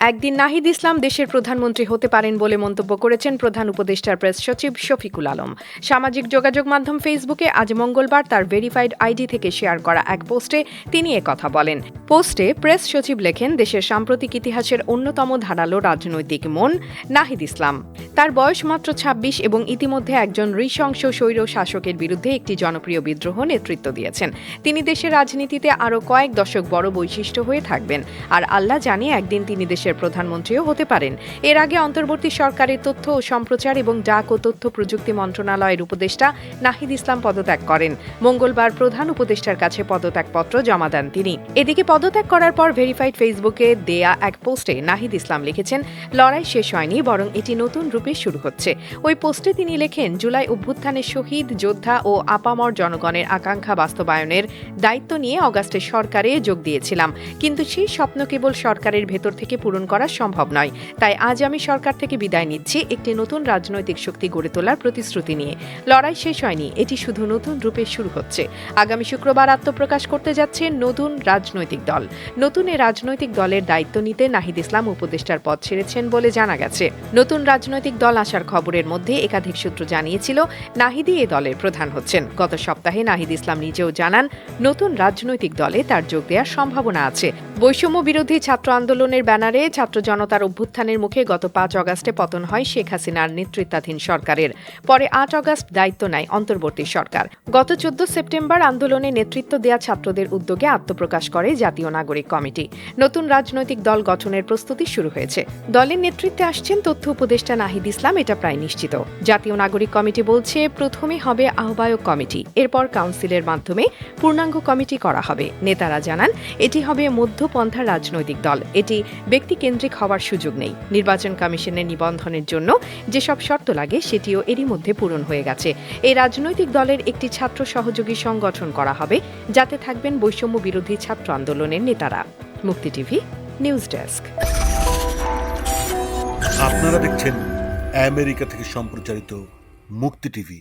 একদিন নাহিদ ইসলাম দেশের প্রধানমন্ত্রী হতে পারেন বলে মন্তব্য করেছেন প্রধান উপদেষ্টার প্রেস সচিব শফিকুল আলম। সামাজিক যোগাযোগ মাধ্যম ফেসবুকে আজ মঙ্গলবার তার ভেরিফাইড আইডি থেকে শেয়ার করা এক পোস্টে তিনি কথা বলেন। পোস্টে প্রেস সচিব লেখেন, দেশের সাম্প্রতিক ইতিহাসের অন্যতম ধারালো রাজনৈতিক মন নাহিদ ইসলাম। তার বয়স মাত্র ২৬ এবং ইতিমধ্যে একজন নৃশংস স্বৈর শাসকের বিরুদ্ধে একটি জনপ্রিয় বিদ্রোহ নেতৃত্ব দিয়েছেন। তিনি দেশের রাজনীতিতে আরও কয়েক দশক বড় বৈশিষ্ট্য হয়ে থাকবেন। আর আল্লাহ জানিয়ে একদিন তিনি দেশের প্রধানমন্ত্রীও হতে পারেন। এর আগে অন্তর্বর্তী সরকারের তথ্য ও সম্প্রচার এবং ডাক ও তথ্য প্রযুক্তি মন্ত্রণালয়ের উপদেষ্টা নাহিদ ইসলাম পদত্যাগ করেন। মঙ্গলবার প্রধান উপদেষ্টার কাছে পদত্যাগপত্র জমা দেন তিনি। এদিকে পদত্যাগ করার পর ভেরিফাইড ফেসবুকে দেয়া এক পোস্টে নাহিদ ইসলাম লিখেছেন, লড়াই শেষ হয়নি, বরং এটি নতুন রূপে শুরু হচ্ছে। ওই পোস্টে তিনি লেখেন, জুলাই অভ্যুত্থানের শহীদ, যোদ্ধা ও আপামর জনগণের আকাঙ্ক্ষা বাস্তবায়নের দায়িত্ব নিয়ে অগাস্টে সরকারে যোগ দিয়েছিলাম। কিন্তু সেই স্বপ্ন কেবল সরকারের ভেতর থেকে পূরণ করা সম্ভব নয়। তাই আজ আমি সরকার থেকে বিদায় নিচ্ছি একটি নতুন রাজনৈতিক শক্তি গড়ে তোলার প্রতিশ্রুতি নিয়ে। লড়াই শেষ হয়নি, এটি শুধু নতুন রূপে শুরু হচ্ছে। আগামী শুক্রবার আত্মপ্রকাশ করতে যাচ্ছে নতুন রাজনৈতিক দল। নতুন এ রাজনৈতিক দলের দায়িত্ব নিতে নাহিদ ইসলাম উপদেষ্টার পদ ছেড়েছেন বলে জানা গেছে। নতুন রাজনৈতিক দল আসার খবরের মধ্যে একাধিক সূত্র জানিয়েছিল নাহিদি এ দলের প্রধান হচ্ছেন। গত সপ্তাহে নাহিদ ইসলাম নিজেও জানান, নতুন রাজনৈতিক দলে তার যোগ দেওয়ার সম্ভাবনা আছে। বৈষম্য বিরোধী ছাত্র আন্দোলনের ব্যানারে ছাত্র জনতার অভ্যুত্থানের মুখে গত পাঁচ অগাস্টে পতন হয় শেখ হাসিনার নেতৃত্বাধীন সরকারের। পরে আট অগাস্ট দায়িত্ব নেয় অন্তর্বর্তী সরকার। গত চোদ্দ সেপ্টেম্বর আন্দোলনে নেতৃত্ব দেয়া ছাত্রদের উদ্যোগে আত্মপ্রকাশ করে জাতীয় নাগরিক কমিটি। নতুন রাজনৈতিক দল গঠনের প্রস্তুতি শুরু হয়েছে। দলের নেতৃত্বে আসছেন তথ্য উপদেষ্টা নাহিদ ইসলাম, এটা প্রায় নিশ্চিত। জাতীয় নাগরিক কমিটি বলছে, প্রথমে হবে আহ্বায়ক কমিটি, এরপর কাউন্সিলের মাধ্যমে পূর্ণাঙ্গ কমিটি করা হবে। নেতারা জানান, এটি হবে মধ্যপন্থা রাজনৈতিক দল। এটি ব্যক্তিকেন্দ্রিক হওয়ার সুযোগ নেই। নির্বাচন কমিশনের নিবন্ধনের জন্য যেসব শর্ত লাগে সেটিও এরই মধ্যে পূরণ হয়ে গেছে। এই রাজনৈতিক দলের একটি ছাত্র সহযোগী সংগঠন করা হবে, যাতে থাকবেন বৈষম্য বিরোধী ছাত্র আন্দোলনের নেতারা। মুক্তি টিভি, নিউজ ডেস্ক। আপনারা দেখছেন আমেরিকা থেকে সম্প্রচারিত মুক্তি টিভি।